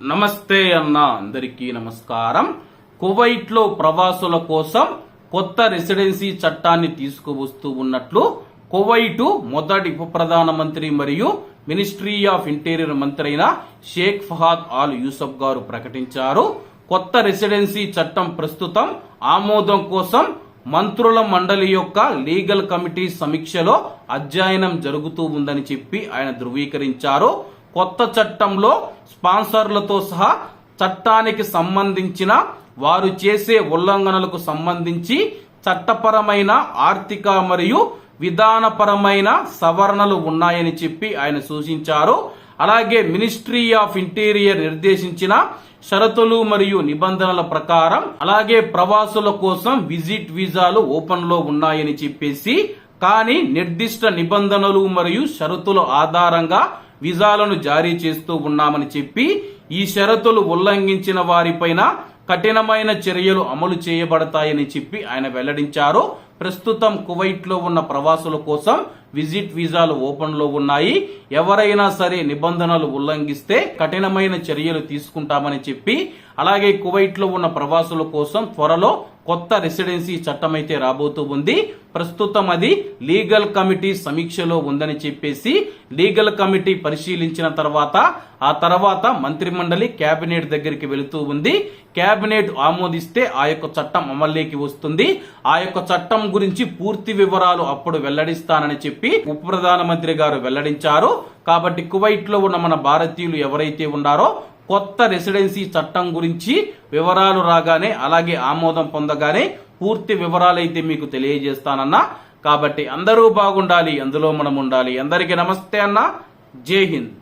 నమస్తే అన్న అందరికీ నమస్కారం. కువైట్లో ప్రవాసుల కోసం కొత్త రెసిడెన్సీ చట్టాన్ని తీసుకువస్తూ ఉన్నట్లు కువైటు మొదటి ఉప ప్రధానమంత్రి మరియు మినిస్ట్రీ ఆఫ్ ఇంటీరియర్ మంత్రి అయిన షేక్ ఫహాద్ ఆల్ యూసఫ్ గారు ప్రకటించారు. కొత్త రెసిడెన్సీ చట్టం ప్రస్తుతం ఆమోదం కోసం మంత్రుల మండలి యొక్క లీగల్ కమిటీ సమీక్షలో అధ్యయనం జరుగుతూ ఉందని చెప్పి ఆయన ధృవీకరించారు. కొత్త చట్టంలో స్పాన్సర్లతో సహా చట్టానికి సంబంధించిన వారు చేసే ఉల్లంఘనలకు సంబంధించి చట్టపరమైన ఆర్థిక మరియు విధానపరమైన సవరణలు ఉన్నాయని చెప్పి ఆయన సూచించారు. అలాగే మినిస్ట్రీ ఆఫ్ ఇంటీరియర్ నిర్దేశించిన షరతులు మరియు నిబంధనల ప్రకారం అలాగే ప్రవాసుల కోసం విజిట్ వీసాలు ఓపెన్లో ఉన్నాయని చెప్పేసి కానీ నిర్దిష్ట నిబంధనలు మరియు షరతుల ఆధారంగా వీసాలను జారీ చేస్తూ ఉన్నామని చెప్పి ఈ షరతులు ఉల్లంఘించిన వారిపైన కఠినమైన చర్యలు అమలు చేయబడతాయని చెప్పి ఆయన వెల్లడించారు. ప్రస్తుతం కువైట్లో ఉన్న ప్రవాసుల కోసం విజిట్ వీసాలు ఓపెన్లో ఉన్నాయి. ఎవరైనా సరే నిబంధనలు ఉల్లంఘిస్తే కఠినమైన చర్యలు తీసుకుంటామని చెప్పి అలాగే కువైట్లో ఉన్న ప్రవాసుల కోసం త్వరలో కొత్త రెసిడెన్సీ చట్టం అయితే రాబోతూ ఉంది. ప్రస్తుతం అది లీగల్ కమిటీ సమీక్షలో ఉందని చెప్పేసి లీగల్ కమిటీ పరిశీలించిన తర్వాత ఆ తర్వాత మంత్రిమండలి కేబినెట్ దగ్గరికి వెళుతూ ఉంది. కేబినెట్ ఆమోదిస్తే ఆ యొక్క చట్టం అమల్లోకి వస్తుంది. ఆ యొక్క చట్టం గురించి పూర్తి వివరాలు అప్పుడు వెల్లడిస్తానని చెప్పి ఉప ప్రధానమంత్రి గారు వెల్లడించారు. కాబట్టి కువైట్లో ఉన్న మన భారతీయులు ఎవరైతే ఉన్నారో కొత్త రెసిడెన్సీ చట్టం గురించి వివరాలు రాగానే అలాగే ఆమోదం పొందగానే పూర్తి వివరాలు అయితే మీకు తెలియజేస్తానన్నా. కాబట్టి అందరూ బాగుండాలి అందులో మనం ఉండాలి. అందరికీ నమస్తే అన్న. జై హింద్.